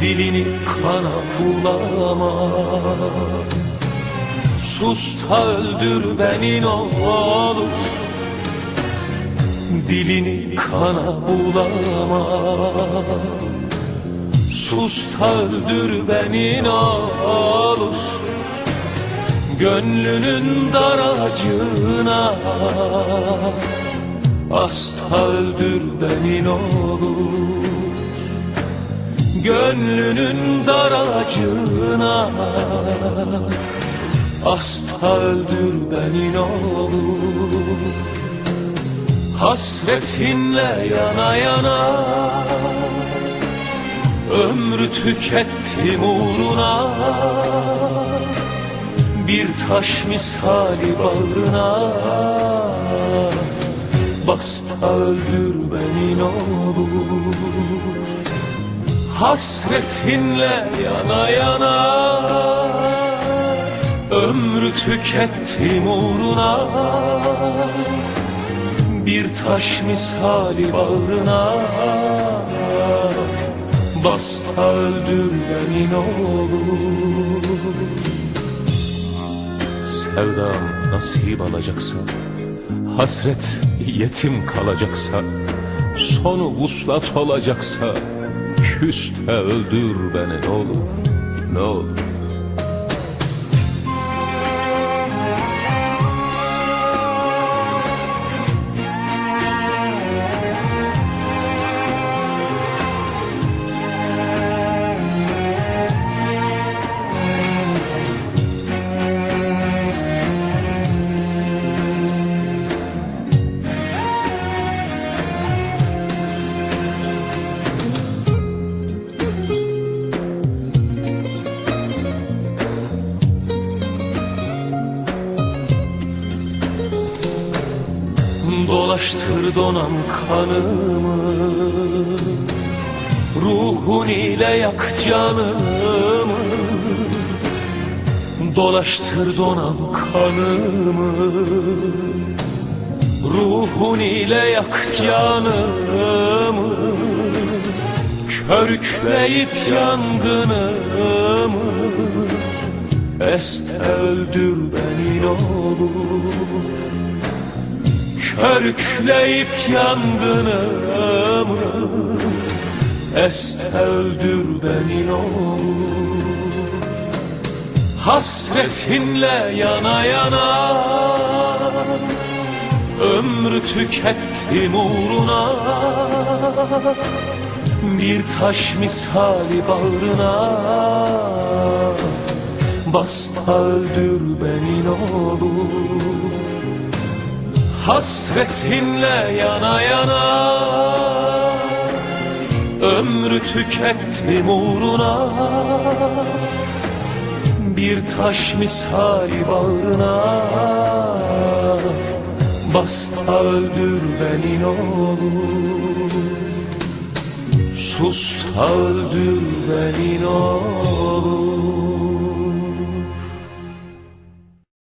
Dilini kana bulama Sus da öldür beni ne olur. Dilini kana bulama Sus da öldür beni ne olur. Gönlünün daracığına Hasta öldür beni ne olur Gönlünün daracığına Hasta öldür beni ne olur. Hasretinle yana yana. Ömrü tükettim uğruna. Bir taş misali bağrına Bas da öldür beni ne olur Hasretinle yana yana Ömrü tükettim uğruna. Bir taş misali bağrına Bas da öldür beni Sevdam nasip alacaksa Hasret yetim kalacaksa Sonu vuslat olacaksa Küste öldür beni ne olur Ne olur Dolaştır donan kanımı. Ruhun ile yak canımı. Dolaştır donan kanımı. Ruhun ile yak canımı. Körükleyip yangınımı. Est öldür beni ne olur Körükleyip yangınımı Est öldür beni ne olur. Hasretinle yana yana Ömrü tükettim uğruna Bir taş misali bağrına Bas da öldür beni ne olur Hasretinle yana yana Ömrü tükettim uğruna. Bir taş misali bağrına Bas da öldür beni ne olur. Sus öldür beni ne olur